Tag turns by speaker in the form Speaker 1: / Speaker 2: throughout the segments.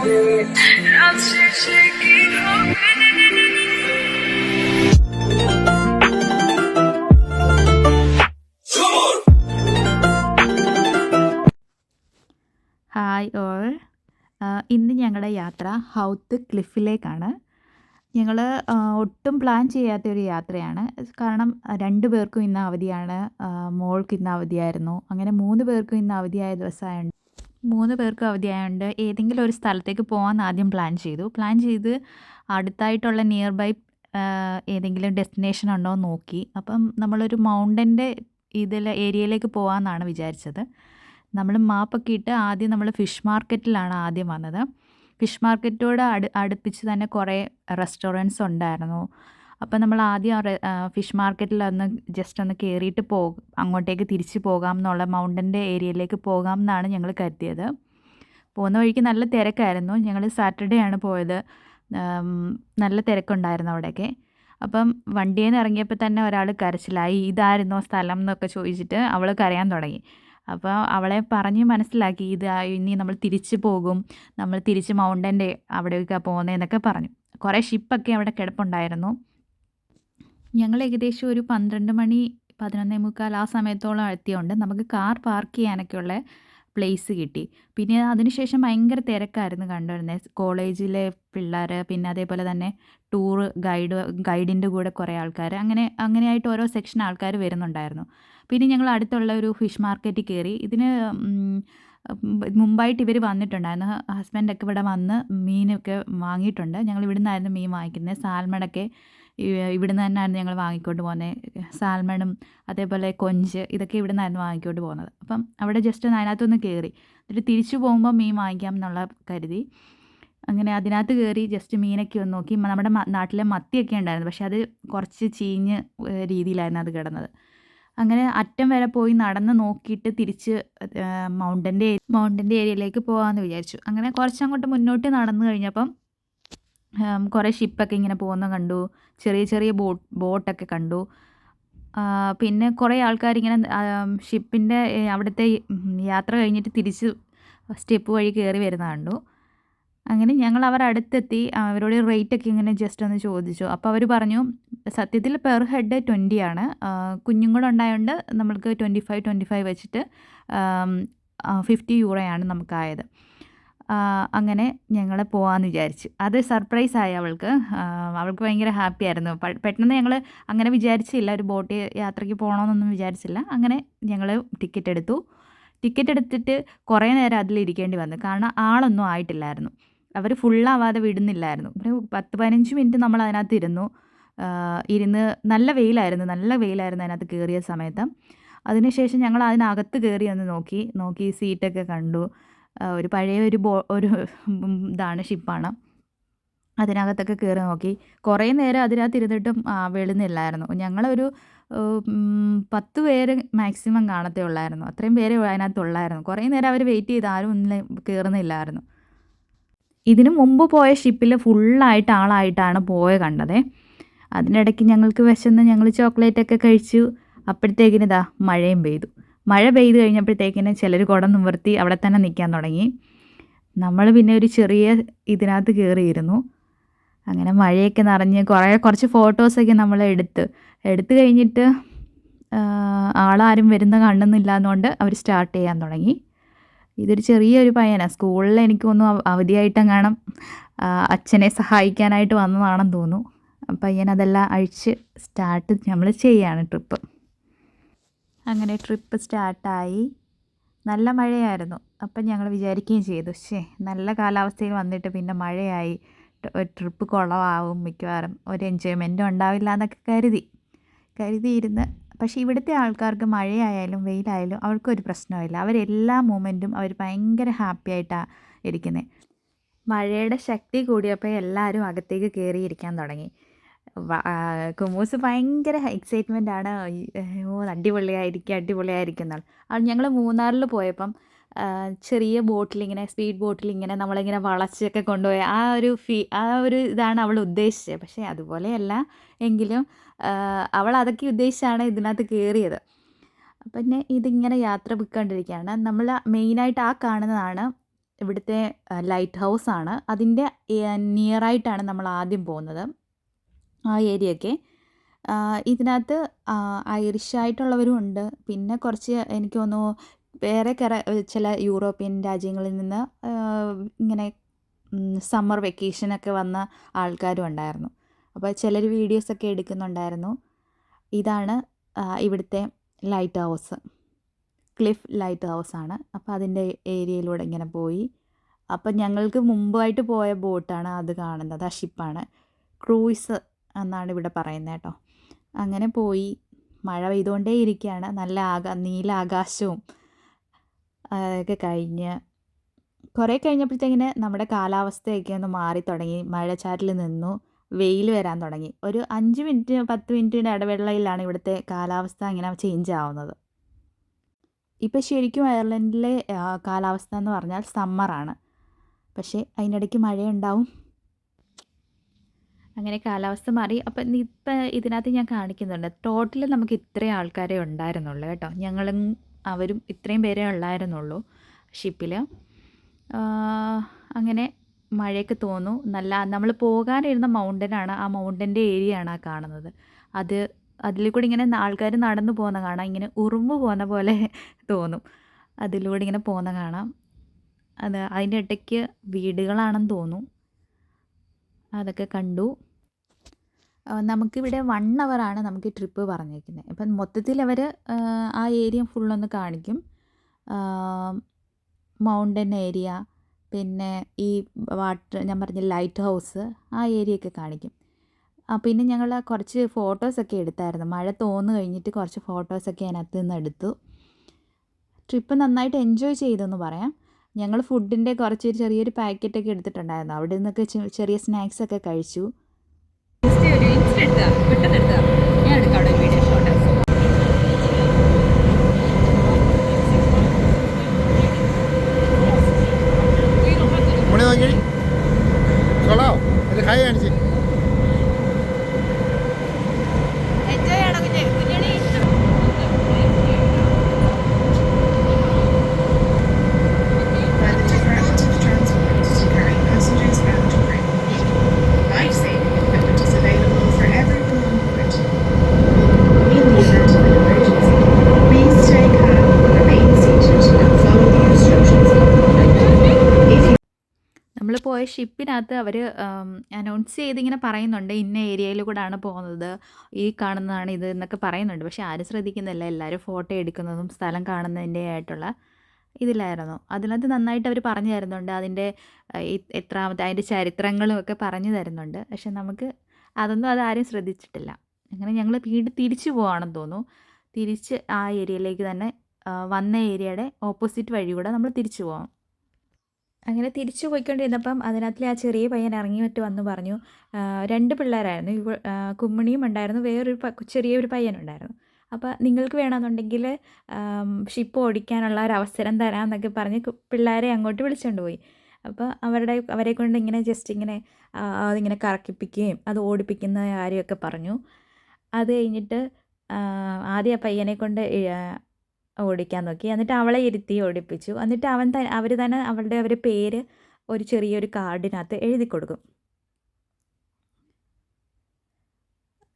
Speaker 1: রাত শেষে কি হবে
Speaker 2: ഹായ് ഓൾ ഇന്ന് ഞങ്ങളുടെ യാത്ര ഹൗത്ത് ക്ലിഫിലേക്കാണ് ഞങ്ങൾ ഒട്ടും പ്ലാൻ ചെയ്യാത്ത ഒരു യാത്രയാണ് കാരണം രണ്ട് പേർക്കും ഇന്ന് അവധിയാണ് ആ, മോൾക്ക് ഇന്ന് അവധിയായിരുന്നു അങ്ങനെ മൂന്ന് പേർക്കും ഇന്ന് അവധിയായ ദിവസമായതുകൊണ്ട് മൂന്ന് പേർക്കും അവധിയായതുകൊണ്ട് ഏതെങ്കിലും ഒരു സ്ഥലത്തേക്ക് പോകാൻ ആദ്യം പ്ലാൻ ചെയ്തു. പ്ലാൻ ചെയ്ത് അടുത്തായിട്ടുള്ള നിയർ ബൈ ഏതെങ്കിലും ഡെസ്റ്റിനേഷൻ ഉണ്ടോ എന്ന് നോക്കി. അപ്പം നമ്മളൊരു മൗണ്ടന്റെ ഇതിൽ ഏരിയയിലേക്ക് പോകാമെന്നാണ് വിചാരിച്ചത്. നമ്മൾ മാപ്പൊക്കെ ഇട്ട് ആദ്യം നമ്മൾ ഫിഷ് മാർക്കറ്റിലാണ് ആദ്യം വന്നത്. ഫിഷ് മാർക്കറ്റോട് അടു അടുപ്പിച്ച് തന്നെ കുറേ റെസ്റ്റോറന്റ്സ് ഉണ്ടായിരുന്നു. അപ്പോൾ നമ്മൾ ആദ്യം ഫിഷ് മാർക്കറ്റിൽ ഒന്ന് ജസ്റ്റ് ഒന്ന് കയറിയിട്ട് പോ അങ്ങോട്ടേക്ക് തിരിച്ച് പോകാം എന്നുള്ള മൗണ്ടന്റെ ഏരിയയിലേക്ക് പോകാം എന്നാണ് ഞങ്ങൾ കരുതിയത്. പോകുന്ന വഴിക്ക് നല്ല തിരക്കായിരുന്നു. ഞങ്ങൾ സാറ്റർഡേ ആണ് പോയത്. നല്ല തിരക്കുണ്ടായിരുന്നു അവിടെയൊക്കെ. അപ്പം വണ്ടിയിൽ നിന്ന് ഇറങ്ങിയപ്പോൾ തന്നെ ഒരാൾ കരച്ചിലായി ഇതായിരുന്നോ സ്ഥലം എന്നൊക്കെ ചോദിച്ചിട്ട് അവൾ കരയാൻ തുടങ്ങി. അപ്പോൾ അവളെ പറഞ്ഞ് മനസ്സിലാക്കി ഇത് ഇനി നമ്മൾ തിരിച്ചു പോകും. നമ്മൾ തിരിച്ച് മൗണ്ടന്റെ അവിടെയൊക്കെ പോകുന്നതെന്നൊക്കെ പറഞ്ഞു. കുറേ ഷിപ്പൊക്കെ അവിടെ കിടപ്പുണ്ടായിരുന്നു. ഞങ്ങൾ ഏകദേശം ഒരു പന്ത്രണ്ട് മണി പതിനൊന്നേ മുക്കാൽ ആ സമയത്തോളം എത്തിയോണ്ട് നമുക്ക് കാർ പാർക്ക് ചെയ്യാനൊക്കെയുള്ള പ്ലേസ് കിട്ടി. പിന്നെ അതിനുശേഷം ഭയങ്കര തിരക്കായിരുന്നു കണ്ടുവരുന്നത് കോളേജിലെ പിള്ളേർ പിന്നെ അതേപോലെ തന്നെ ടൂർ ഗൈഡ് ഗൈഡിന്റെ കൂടെ കുറേ ആൾക്കാർ അങ്ങനെ അങ്ങനെയായിട്ട് ഓരോ സെക്ഷൻ ആൾക്കാർ വരുന്നുണ്ടായിരുന്നു. പിന്നെ ഞങ്ങൾ അടുത്തുള്ള ഒരു ഫിഷ് മാർക്കറ്റിൽ കയറി. ഇതിന് മുമ്പായിട്ട് ഇവർ വന്നിട്ടുണ്ടായിരുന്നു. ഹസ്ബൻഡൊക്കെ ഇവിടെ വന്ന് മീനൊക്കെ വാങ്ങിയിട്ടുണ്ട്. ഞങ്ങൾ ഇവിടുന്നായിരുന്നു മീൻ വാങ്ങിക്കുന്നത്. സാൽമണൊക്കെ ഇവിടുന്ന് തന്നെയായിരുന്നു ഞങ്ങൾ വാങ്ങിക്കൊണ്ട് പോകുന്നത് സാൽമണും അതേപോലെ കൊഞ്ച് ഇതൊക്കെ ഇവിടെ നിന്നായിരുന്നു വാങ്ങിക്കൊണ്ട് പോകുന്നത് അപ്പം അവിടെ ജസ്റ്റ് ഒന്ന് അതിനകത്തൊന്ന് കയറി എന്നിട്ട് തിരിച്ചു പോകുമ്പോൾ മീൻ വാങ്ങിക്കാം എന്നുള്ള കരുതി. അങ്ങനെ അതിനകത്ത് കയറി ജസ്റ്റ് മീനൊക്കെ ഒന്ന് നോക്കി. നമ്മുടെ നാട്ടിലെ മത്തിയൊക്കെ ഉണ്ടായിരുന്നു. പക്ഷെ അത് കുറച്ച് ചീഞ്ഞ് രീതിയിലായിരുന്നു അത് കിടന്നത്. അങ്ങനെ അറ്റം വരെ പോയി നടന്ന് നോക്കിയിട്ട് തിരിച്ച് മൗണ്ടന്റെ മൗണ്ടന്റെ ഏരിയയിലേക്ക് പോകാമെന്ന് വിചാരിച്ചു. അങ്ങനെ കുറച്ചങ്ങോട്ട് മുന്നോട്ട് നടന്നു കഴിഞ്ഞപ്പം കുറേ ഷിപ്പൊക്കെ ഇങ്ങനെ പോകുന്ന കണ്ടു. ചെറിയ ചെറിയ ബോട്ട് ബോട്ടൊക്കെ കണ്ടു. പിന്നെ കുറേ ആൾക്കാരിങ്ങനെ ഷിപ്പിന്റെ അവിടുത്തെ യാത്ര കഴിഞ്ഞിട്ട് തിരിച്ച് സ്റ്റെപ്പ് വഴി കയറി വരുന്ന കണ്ടു. അങ്ങനെ ഞങ്ങൾ അവർ അടുത്തെത്തി അവരോട് റേറ്റൊക്കെ ഇങ്ങനെ ജസ്റ്റ് ഒന്ന് ചോദിച്ചു. അപ്പോൾ അവർ പറഞ്ഞു സത്യത്തിൽ പെർ ഹെഡ് ട്വന്റി ആണ്. കുഞ്ഞുങ്ങളുണ്ടായതുകൊണ്ട് നമ്മൾക്ക് ട്വന്റി ഫൈവ് ട്വന്റി ഫൈവ് വെച്ചിട്ട് ഫിഫ്റ്റി യൂറോയാണ് നമുക്കായത്. അങ്ങനെ ഞങ്ങൾ പോകാമെന്ന് വിചാരിച്ചു. അത് സർപ്രൈസ് ആയി അവൾക്ക്. അവൾക്ക് ഭയങ്കര ഹാപ്പി ആയിരുന്നു. പെട്ടെന്ന് ഞങ്ങൾ അങ്ങനെ വിചാരിച്ചില്ല ഒരു ബോട്ട് യാത്രയ്ക്ക് പോകണമെന്നൊന്നും വിചാരിച്ചില്ല. അങ്ങനെ ഞങ്ങൾ ടിക്കറ്റ് എടുത്തു. ടിക്കറ്റ് എടുത്തിട്ട് കുറേ നേരം അതിലിരിക്കേണ്ടി വന്നു. കാരണം ആളൊന്നും ആയിട്ടില്ലായിരുന്നു. അവർ ഫുള്ളാവാതെ വിടുന്നില്ലായിരുന്നു. ഒരു പത്ത് പതിനഞ്ച് മിനിറ്റ് നമ്മൾ അതിനകത്ത് ഇരുന്നു. ഇരുന്ന് നല്ല വെയിലായിരുന്നു. നല്ല വെയിലായിരുന്നു അതിനകത്ത് കയറിയ സമയത്ത്. അതിനുശേഷം ഞങ്ങൾ അതിനകത്ത് കയറി ഒന്ന് നോക്കി. നോക്കി സീറ്റൊക്കെ കണ്ടു. ഒരു പഴയ ഒരു ബോ ഒരു ഇതാണ് ഷിപ്പാണ്. അതിനകത്തൊക്കെ കയറി നോക്കി. കുറേ നേരം അതിനകത്ത് ഇരുന്നിട്ടും വെളുന്നില്ലായിരുന്നു. ഞങ്ങളൊരു പത്ത് പേര് മാക്സിമം കാണത്തേ ഉള്ളായിരുന്നു. അത്രയും പേരെ അതിനകത്തുള്ളായിരുന്നു. കുറേ നേരം അവർ വെയിറ്റ് ചെയ്ത് ആരും ഒന്നും കയറുന്നില്ലായിരുന്നു ഇതിന് മുമ്പ് പോയ ഷിപ്പിൽ ഫുള്ളായിട്ട് ആളായിട്ടാണ് പോയ കണ്ടതേ. അതിനിടയ്ക്ക് ഞങ്ങൾക്ക് വിശന്ന് ഞങ്ങൾ ചോക്ലേറ്റൊക്കെ കഴിച്ചു. അപ്പോഴത്തേക്കിന് ഇതാ മഴയും പെയ്തു. മഴ പെയ്ത് കഴിഞ്ഞപ്പോഴത്തേക്കിന് ചിലർ കുടം നിവർത്തി അവിടെ തന്നെ നിൽക്കാൻ തുടങ്ങി. നമ്മൾ പിന്നെ ഒരു ചെറിയ ഇതിനകത്ത് കയറിയിരുന്നു അങ്ങനെ മഴയൊക്കെ നിറഞ്ഞ് കുറേ കുറച്ച് ഫോട്ടോസൊക്കെ നമ്മൾ എടുത്ത്. എടുത്തു കഴിഞ്ഞിട്ട് ആളാരും വരുന്ന കാണുന്നില്ല എന്നുകൊണ്ട് അവർ സ്റ്റാർട്ട് ചെയ്യാൻ തുടങ്ങി. ഇതൊരു ചെറിയൊരു പയ്യനാണ് സ്കൂളിൽ എനിക്കൊന്നും അവധിയായിട്ടെങ്ങാനും ആ, അച്ഛനെ സഹായിക്കാനായിട്ട് വന്നതാണെന്ന് തോന്നുന്നു. പയ്യൻ അതെല്ലാം അഴിച്ച് സ്റ്റാർട്ട് നമ്മൾ ചെയ്യാണ് ട്രിപ്പ് അങ്ങനെ ട്രിപ്പ് സ്റ്റാർട്ടായി. നല്ല മഴയായിരുന്നു. അപ്പം ഞങ്ങൾ വിചാരിക്കുകയും ചെയ്തു ശേ നല്ല കാലാവസ്ഥയിൽ വന്നിട്ട് പിന്നെ മഴയായി. ട്രിപ്പ് കുളമാവും മിക്കവാറും. ഒരു എൻജോയ്മെന്റും ഉണ്ടാവില്ല എന്നൊക്കെ കരുതി. കരുതിയിരുന്ന്. പക്ഷേ ഇവിടുത്തെ ആൾക്കാർക്ക് മഴയായാലും വെയിലായാലും അവർക്കൊരു പ്രശ്നമില്ല അവരെല്ലാ മൂമെന്റും അവർ ഭയങ്കര ഹാപ്പി ആയിട്ടാണ് ഇരിക്കുന്നത് മഴയുടെ ശക്തി കൂടിയപ്പോൾ എല്ലാവരും അകത്തേക്ക് കയറിയിരിക്കാൻ തുടങ്ങി. കുമൂസ് ഭയങ്കര എക്സൈറ്റ്മെന്റ് ആണ്. ഓ അടിപൊളിയായിരിക്കും അടിപൊളിയായിരിക്കും എന്നാണ് അത് ഞങ്ങൾ മൂന്നാറിൽ പോയപ്പം ചെറിയ ബോട്ടിലിങ്ങനെ സ്പീഡ് ബോട്ടിലിങ്ങനെ നമ്മളിങ്ങനെ വളച്ചൊക്കെ കൊണ്ടുപോയി ആ ഒരു ഫീ ആ ഒരു ഇതാണ് അവൾ ഉദ്ദേശിച്ചത്. പക്ഷേ അതുപോലെയല്ല എങ്കിലും അവൾ അതൊക്കെ ഉദ്ദേശിച്ചാണ് ഇതിനകത്ത് കയറിയത് പിന്നെ ഇതിങ്ങനെ യാത്ര പൊയ്ക്കൊണ്ടിരിക്കുകയാണ്. നമ്മൾ മെയിനായിട്ട് ആ കാണുന്നതാണ് ഇവിടുത്തെ ലൈറ്റ് ഹൗസ് ആണ്. അതിന്റെ നിയറായിട്ടാണ് നമ്മൾ ആദ്യം പോകുന്നത്. ആ ഏരിയയൊക്കെ. ഒക്കെ ഐറിഷ് ആയിട്ടുള്ളവരും ഉണ്ട്. പിന്നെ കുറച്ച് എനിക്ക് തോന്നുന്നു വേറെ കറ ചില യൂറോപ്യൻ രാജ്യങ്ങളിൽ നിന്ന് ഇങ്ങനെ സമ്മർ വെക്കേഷനൊക്കെ വന്ന ആൾക്കാരും ഉണ്ടായിരുന്നു. അപ്പോൾ ചിലർ വീഡിയോസൊക്കെ എടുക്കുന്നുണ്ടായിരുന്നു. ഇതാണ് ഇവിടുത്തെ lighthouse. Cliff lighthouse ആണ്. അപ്പോൾ അതിന്റെ ഏരിയയിലൂടെ ഇങ്ങനെ പോയി. അപ്പം ഞങ്ങൾക്ക് മുമ്പായിട്ട് പോയ ബോട്ടാണ് അത് കാണുന്നത്. ആ ഷിപ്പാണ്. ക്രൂയിസ് എന്നാണ് ഇവിടെ പറയുന്നത് കേട്ടോ. അങ്ങനെ പോയി. മഴ പെയ്തുകൊണ്ടേ ഇരിക്കുകയാണ് നല്ല ആകാ നീല ആകാശവും അതൊക്കെ കഴിഞ്ഞ്. കുറേ കഴിഞ്ഞപ്പോഴത്തേക്കിന് നമ്മുടെ കാലാവസ്ഥയൊക്കെ ഒന്ന് മാറി തുടങ്ങി. മഴച്ചാറ്റിൽ നിന്നു. വെയിൽ വരാൻ തുടങ്ങി. ഒരു അഞ്ച് മിനിറ്റ് പത്ത് മിനിറ്റിന്റെ ഇടവേളയിലാണ് ഇവിടുത്തെ കാലാവസ്ഥ ഇങ്ങനെ ചേഞ്ച് ആവുന്നത്. ഇപ്പോൾ ശരിക്കും അയർലൻഡിലെ കാലാവസ്ഥ എന്ന് പറഞ്ഞാൽ സമ്മറാണ് പക്ഷേ അതിനിടയ്ക്ക് മഴയുണ്ടാവും. അങ്ങനെ കാലാവസ്ഥ മാറി. അപ്പം ഇപ്പം ഇതിനകത്ത് ഞാൻ കാണിക്കുന്നുണ്ട്. ടോട്ടൽ നമുക്ക് ഇത്രയും ആൾക്കാരെ ഉണ്ടായിരുന്നുള്ളൂ കേട്ടോ. ഞങ്ങളും അവരും ഇത്രയും പേരെ ഉള്ളായിരുന്നുള്ളൂ ഷിപ്പിൽ അങ്ങനെ മഴയൊക്കെ തോന്നു. നല്ല നമ്മൾ പോകാനിരുന്ന മൗണ്ടനാണ് ആ മൗണ്ടന്റെ ഏരിയ ആണ് ആ കാണുന്നത്. അത് അതിൽ കൂടി ഇങ്ങനെ ആൾക്കാർ നടന്നു പോകുന്ന കാണാം. ഇങ്ങനെ ഉറുമ്പ് പോകുന്ന പോലെ തോന്നും. അതിലൂടെ ഇങ്ങനെ പോകുന്ന കാണാം. അത് അതിന്റെ ഇടയ്ക്ക് വീടുകളാണെന്ന് തോന്നും. അതൊക്കെ കണ്ടു. നമുക്കിവിടെ വൺ ആണ് നമുക്ക് ട്രിപ്പ് പറഞ്ഞേക്കുന്നത് അപ്പം മൊത്തത്തിൽ അവർ ആ ഏരിയ ഫുള്ളൊന്ന് കാണിക്കും. മൗണ്ടൻ ഏരിയ പിന്നെ ഈ വാട്ടർ ഞാൻ പറഞ്ഞ ലൈറ്റ് ഹൗസ് ആ ഏരിയ ഒക്കെ കാണിക്കും. പിന്നെ ഞങ്ങൾ കുറച്ച് ഫോട്ടോസൊക്കെ എടുത്തായിരുന്നു. മഴ തോന്നു കഴിഞ്ഞിട്ട് കുറച്ച് ഫോട്ടോസൊക്കെ അതിനകത്ത് നിന്ന് എടുത്തു. ട്രിപ്പ് നന്നായിട്ട് എൻജോയ് ചെയ്തെന്ന് പറയാം. ഞങ്ങൾ ഫുഡിന്റെ കുറച്ച് ചെറിയൊരു പാക്കറ്റൊക്കെ എടുത്തിട്ടുണ്ടായിരുന്നു. അവിടെ നിന്നൊക്കെ ചെറിയ സ്നാക്സൊക്കെ കഴിച്ചു.
Speaker 3: ഒരു ഇൻസ്റ്റ എടുത്താ പെട്ടെന്ന് എടുത്താ ഞാൻ
Speaker 2: പോയ ഷിപ്പിനകത്ത് അവർ അനൗൺസ് ചെയ്തിങ്ങനെ പറയുന്നുണ്ട് ഇന്ന ഏരിയയിൽ കൂടാണ് പോകുന്നത്. ഈ കാണുന്നതാണ് ഇത് എന്നൊക്കെ പറയുന്നുണ്ട്. പക്ഷേ ആരും ശ്രദ്ധിക്കുന്നില്ല. എല്ലാവരും ഫോട്ടോ എടുക്കുന്നതും സ്ഥലം കാണുന്നതിന്റെ ആയിട്ടുള്ള ഇതിലായിരുന്നു. അതിനകത്ത് നന്നായിട്ട് അവർ പറഞ്ഞു തരുന്നുണ്ട്. അതിന്റെ എത്രാമത്തെ അതിന്റെ ചരിത്രങ്ങളും ഒക്കെ പറഞ്ഞു തരുന്നുണ്ട്. പക്ഷെ നമുക്ക് അതൊന്നും അതാരും ശ്രദ്ധിച്ചിട്ടില്ല. അങ്ങനെ ഞങ്ങൾ വീണ്ടും തിരിച്ചു പോവാണെന്ന് തോന്നുന്നു. തിരിച്ച് ആ ഏരിയയിലേക്ക് തന്നെ വന്ന ഏരിയയുടെ ഓപ്പോസിറ്റ് വഴി കൂടെ നമ്മൾ തിരിച്ചു പോകാം അങ്ങനെ തിരിച്ചു പോയിക്കൊണ്ടിരുന്നപ്പം അതിനകത്തിലെ ആ ചെറിയ പയ്യൻ ഇറങ്ങി മറ്റു വന്ന് പറഞ്ഞു രണ്ട് പിള്ളേരായിരുന്നു. ഇവ കുമ്മിണിയും ഉണ്ടായിരുന്നു. വേറൊരു ചെറിയൊരു പയ്യനുണ്ടായിരുന്നു. അപ്പോൾ നിങ്ങൾക്ക് വേണമെന്നുണ്ടെങ്കിൽ ഷിപ്പ് ഓടിക്കാനുള്ള ഒരു അവസരം തരാമെന്നൊക്കെ പറഞ്ഞ് പിള്ളേരെ അങ്ങോട്ട് വിളിച്ചുകൊണ്ട് പോയി. അപ്പോൾ അവരുടെ അവരെ കൊണ്ട് ഇങ്ങനെ ജസ്റ്റ് ഇങ്ങനെ അതിങ്ങനെ കറക്കിപ്പിക്കുകയും അത് ഓടിപ്പിക്കുന്ന കാര്യമൊക്കെ പറഞ്ഞു. അത് കഴിഞ്ഞിട്ട് ആദ്യം ആ പയ്യനെ കൊണ്ട് ഓടിക്കാൻ നോക്കി. എന്നിട്ട് അവളെ ഇരുത്തി ഓടിപ്പിച്ചു. എന്നിട്ട് അവൻ അവർ തന്നെ അവളുടെ അവരുടെ പേര് ഒരു ചെറിയൊരു കാർഡിനകത്ത് എഴുതി കൊടുക്കും.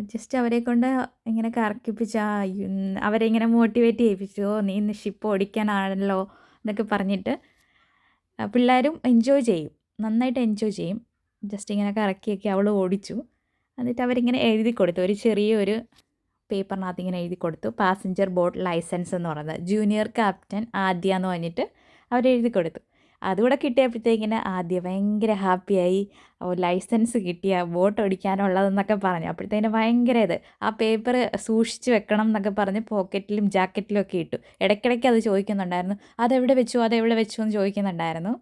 Speaker 2: ജസ്റ്റ് അവരെ കൊണ്ട് ഇങ്ങനെ കറക്കിപ്പിച്ച അവരെ ഇങ്ങനെ മോട്ടിവേറ്റ് ചെയ്യിപ്പിച്ചു. "ഓ, നീ ഇന്ന് ഷിപ്പ് ഓടിക്കാനാണല്ലോ എന്നൊക്കെ പറഞ്ഞിട്ട് പിള്ളേരും എൻജോയ് ചെയ്യും. നന്നായിട്ട് എൻജോയ് ചെയ്യും. ജസ്റ്റ് ഇങ്ങനെ കറക്കിയൊക്കെ അവൾ ഓടിച്ചു. എന്നിട്ട് അവരിങ്ങനെ എഴുതി കൊടുത്തു. ഒരു ചെറിയൊരു പേപ്പറിനകത്ത് ഇങ്ങനെ എഴുതി കൊടുത്തു. പാസഞ്ചർ ബോട്ട് ലൈസൻസ് എന്ന് പറയുന്നത്. ജൂനിയർ ക്യാപ്റ്റൻ ആദ്യ എന്ന് പറഞ്ഞിട്ട് അവരെഴുതി കൊടുത്തു. അതുകൂടെ കിട്ടിയപ്പോഴത്തേക്കിന് ആദ്യം ഭയങ്കര ഹാപ്പിയായി ലൈസൻസ് കിട്ടിയ ബോട്ട് ഓടിക്കാനുള്ളതെന്നൊക്കെ പറഞ്ഞു. അപ്പോഴത്തേന് ഭയങ്കര ഇത്. ആ പേപ്പർ സൂക്ഷിച്ച് വെക്കണം എന്നൊക്കെ പറഞ്ഞ് പോക്കറ്റിലും ജാക്കറ്റിലും ഒക്കെ ഇട്ടു. ഇടയ്ക്കിടയ്ക്ക് അത് ചോദിക്കുന്നുണ്ടായിരുന്നു. അതെവിടെ വെച്ചു? അതെവിടെ വെച്ചു? എന്ന് ചോദിക്കുന്നുണ്ടായിരുന്നു.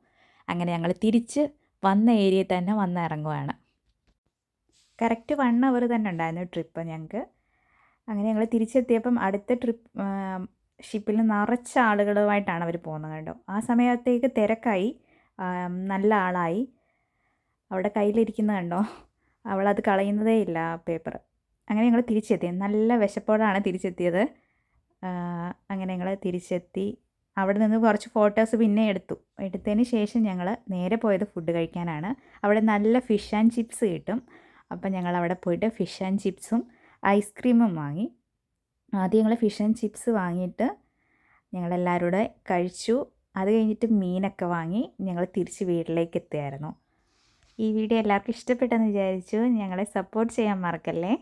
Speaker 2: അങ്ങനെ ഞങ്ങൾ തിരിച്ച് വന്ന ഏരിയയിൽ തന്നെ വന്നിറങ്ങുവാണ് കറക്റ്റ് വൺ അവർ തന്നെ ഉണ്ടായിരുന്നു ട്രിപ്പ് ഞങ്ങൾക്ക്. അങ്ങനെ ഞങ്ങൾ തിരിച്ചെത്തിയപ്പം അടുത്ത ട്രിപ്പ് ഷിപ്പിൽ നിറച്ച ആളുകളുമായിട്ടാണ് അവർ പോകുന്നത് കേട്ടോ ആ സമയത്തേക്ക് തിരക്കായി നല്ല ആളായി. അവിടെ കയ്യിലിരിക്കുന്ന കണ്ടോ. അവളത് കളയുന്നതേ ഇല്ല പേപ്പർ അങ്ങനെ ഞങ്ങൾ തിരിച്ചെത്തി. നല്ല വിശപ്പോടാണ് തിരിച്ചെത്തിയത്. അങ്ങനെ ഞങ്ങൾ തിരിച്ചെത്തി. അവിടെ നിന്ന് കുറച്ച് ഫോട്ടോസ് പിന്നെ എടുത്തു. എടുത്തതിന് ശേഷം ഞങ്ങൾ നേരെ പോയത് ഫുഡ് കഴിക്കാനാണ്. അവിടെ നല്ല ഫിഷ് ആൻഡ് ചിപ്സ് കിട്ടും. അപ്പം ഞങ്ങൾ അവിടെ പോയിട്ട് ഫിഷ് ആൻഡ് ചിപ്സും ഐസ്ക്രീമും വാങ്ങി. ആദ്യം ഞങ്ങൾ ഫിഷ് ആൻഡ് ചിപ്സ് വാങ്ങിയിട്ട് ഞങ്ങളെല്ലാവരും കൂടെ കഴിച്ചു. അത് കഴിഞ്ഞിട്ട് മീനൊക്കെ വാങ്ങി ഞങ്ങൾ തിരിച്ച് വീട്ടിലേക്ക് എത്തിയായിരുന്നു ഈ വീഡിയോ എല്ലാവർക്കും ഇഷ്ടപ്പെട്ടെന്ന് വിചാരിച്ചു. ഞങ്ങളെ സപ്പോർട്ട് ചെയ്യാൻ മറക്കല്ലേ?